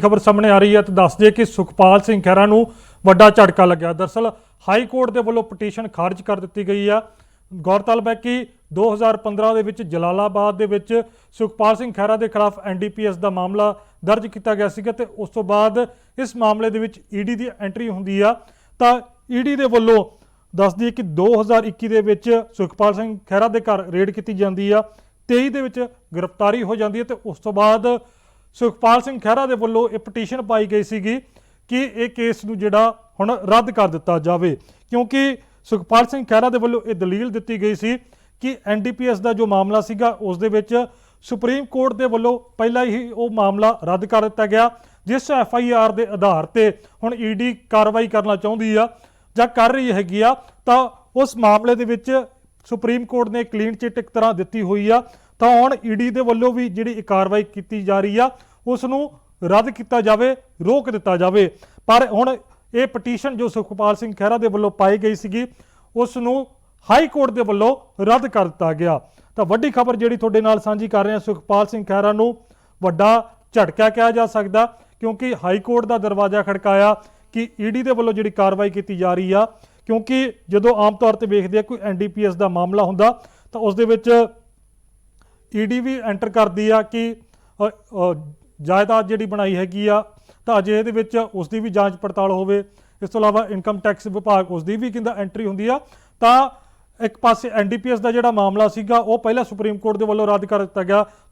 ਖਬਰ ਸਾਹਮਣੇ ਆ ਰਹੀ ਹੈ ਤੇ ਦੱਸ ਦਈਏ ਕਿ ਸੁਖਪਾਲ ਸਿੰਘ ਖਹਿਰਾ ਨੂੰ ਵੱਡਾ ਝਟਕਾ ਲੱਗਿਆ। ਦਰਸਲ, ਹਾਈ ਕੋਰਟ ਦੇ ਵੱਲੋਂ ਪਟੀਸ਼ਨ ਖਾਰਜ ਕਰ ਦਿੱਤੀ ਗਈ ਆ। ਗੌਰਤਲਬ ਹੈ ਕਿ 2015 ਦੇ ਵਿੱਚ ਜਲਾਲਾਬਾਦ ਦੇ ਵਿੱਚ ਸੁਖਪਾਲ ਸਿੰਘ ਖਹਿਰਾ ਦੇ ਖਿਲਾਫ ਐਨਡੀਪੀਐਸ ਦਾ ਮਾਮਲਾ ਦਰਜ ਕੀਤਾ ਗਿਆ ਸੀਗਾ ਤੇ ਉਸ ਤੋਂ ਬਾਅਦ ਇਸ ਮਾਮਲੇ ਦੇ ਵਿੱਚ ਈਡੀ ਦੀ ਐਂਟਰੀ ਹੁੰਦੀ ਆ। ਤਾਂ ਈਡੀ ਦੇ ਵੱਲੋਂ ਦੱਸ ਦਈਏ ਕਿ 2021 ਦੇ ਵਿੱਚ ਸੁਖਪਾਲ ਸਿੰਘ ਖਹਿਰਾ ਦੇ ਘਰ ਰੇਡ ਕੀਤੀ ਜਾਂਦੀ ਆ। 23 ਦੇ ਵਿੱਚ ਗ੍ਰਿਫਤਾਰੀ ਹੋ ਜਾਂਦੀ ਹੈ ਤੇ ਉਸ ਤੋਂ ਬਾਅਦ ਸੁਖਪਾਲ ਸਿੰਘ ਖਹਿਰਾ ਦੇ ਵੱਲੋਂ ਇਹ ਪਟੀਸ਼ਨ ਪਾਈ ਗਈ ਸੀਗੀ ਕਿ ਇਹ ਕੇਸ ਨੂੰ ਜਿਹੜਾ ਹੁਣ ਰੱਦ ਕਰ ਦਿੱਤਾ ਜਾਵੇ। ਕਿਉਂਕਿ ਸੁਖਪਾਲ ਸਿੰਘ ਖਹਿਰਾ ਦੇ ਵੱਲੋਂ ਇਹ ਦਲੀਲ ਦਿੱਤੀ ਗਈ ਸੀ ਕਿ ਐਨਡੀਪੀਐਸ ਦਾ ਜੋ ਮਾਮਲਾ ਸੀਗਾ, ਉਸ ਦੇ ਵਿੱਚ ਸੁਪਰੀਮ ਕੋਰਟ ਦੇ ਵੱਲੋਂ ਪਹਿਲਾਂ ਹੀ ਉਹ ਮਾਮਲਾ ਰੱਦ ਕਰ ਦਿੱਤਾ ਗਿਆ, ਜਿਸ ਐਫ ਆਈ ਆਰ ਦੇ ਆਧਾਰ ਤੇ ਹੁਣ ਈਡੀ ਕਾਰਵਾਈ ਕਰਨਾ ਚਾਹੁੰਦੀ ਆ ਜਾਂ ਕਰ ਰਹੀ ਹੈਗੀ ਆ, ਤਾਂ ਉਸ ਮਾਮਲੇ ਦੇ ਵਿੱਚ ਸੁਪਰੀਮ ਕੋਰਟ ਨੇ ਕਲੀਨ ਚਿੱਟ ਇੱਕ ਤਰ੍ਹਾਂ ਦਿੱਤੀ ਹੋਈ ਆ, ਤਾਂ ਹੁਣ ਈਡੀ ਦੇ ਵੱਲੋਂ ਵੀ ਜਿਹੜੀ ਇਹ ਕਾਰਵਾਈ ਕੀਤੀ ਜਾ ਰਹੀ ਆ ਉਸ ਨੂੰ ਰੱਦ ਕੀਤਾ ਜਾਵੇ, ਰੋਕ ਦਿੱਤਾ ਜਾਵੇ। ਪਰ ਹੁਣ ਇਹ ਪਟੀਸ਼ਨ ਜੋ ਸੁਖਪਾਲ ਸਿੰਘ ਖਹਿਰਾ ਦੇ ਵੱਲੋਂ ਪਾਈ ਗਈ ਸੀਗੀ ਉਸ ਨੂੰ ਹਾਈ ਕੋਰਟ ਦੇ ਵੱਲੋਂ ਰੱਦ ਕਰ ਦਿੱਤਾ ਗਿਆ। ਤਾਂ ਵੱਡੀ ਖਬਰ ਜਿਹੜੀ ਤੁਹਾਡੇ ਨਾਲ ਸਾਂਝੀ ਕਰ ਰਹੇ ਹਾਂ ਸੁਖਪਾਲ ਸਿੰਘ ਖਹਿਰਾ ਨੂੰ, ਵੱਡਾ ਝਟਕਾ ਕਿਹਾ ਜਾ ਸਕਦਾ, ਕਿਉਂਕਿ ਹਾਈ ਕੋਰਟ ਦਾ ਦਰਵਾਜ਼ਾ ਖੜਕਾਇਆ ਕਿ ਈਡੀ ਦੇ ਵੱਲੋਂ ਜਿਹੜੀ ਕਾਰਵਾਈ ਕੀਤੀ ਜਾ ਰਹੀ ਆ ਕਿਉਂਕਿ ਜਦੋਂ ਆਮ ਤੌਰ ਤੇ ਵੇਖਦੇ ਆ ਕੋਈ ਐਨਡੀਪੀਐਸ ਦਾ ਮਾਮਲਾ ਹੁੰਦਾ, ਤਾਂ ਉਸ ਦੇ ਵਿੱਚ ਈਡੀ ਵੀ ਐਂਟਰ ਕਰਦੀ ਆ ਕਿ ਜਾਇਦਾਦ ਜਿਹੜੀ ਬਣਾਈ ਹੈਗੀ ਆ, ਤਾਂ ਅਜੇ ਇਹਦੇ ਵਿੱਚ ਉਸ ਦੀ ਵੀ ਜਾਂਚ ਪੜਤਾਲ ਹੋਵੇ। ਇਸ ਤੋਂ ਇਲਾਵਾ ਇਨਕਮ ਟੈਕਸ ਵਿਭਾਗ ਉਸ ਦੀ ਵੀ ਕਹਿੰਦਾ ਐਂਟਰੀ ਹੁੰਦੀ ਆ। ਤਾਂ ਇੱਕ ਪਾਸੇ ਐਨਡੀਪੀਐਸ ਦਾ ਜਿਹੜਾ ਮਾਮਲਾ ਸੀਗਾ, ਉਹ ਪਹਿਲਾਂ ਸੁਪਰੀਮ ਕੋਰਟ ਦੇ ਵੱਲੋਂ ਰੱਦ ਕਰ ਦਿੱਤਾ ਗਿਆ।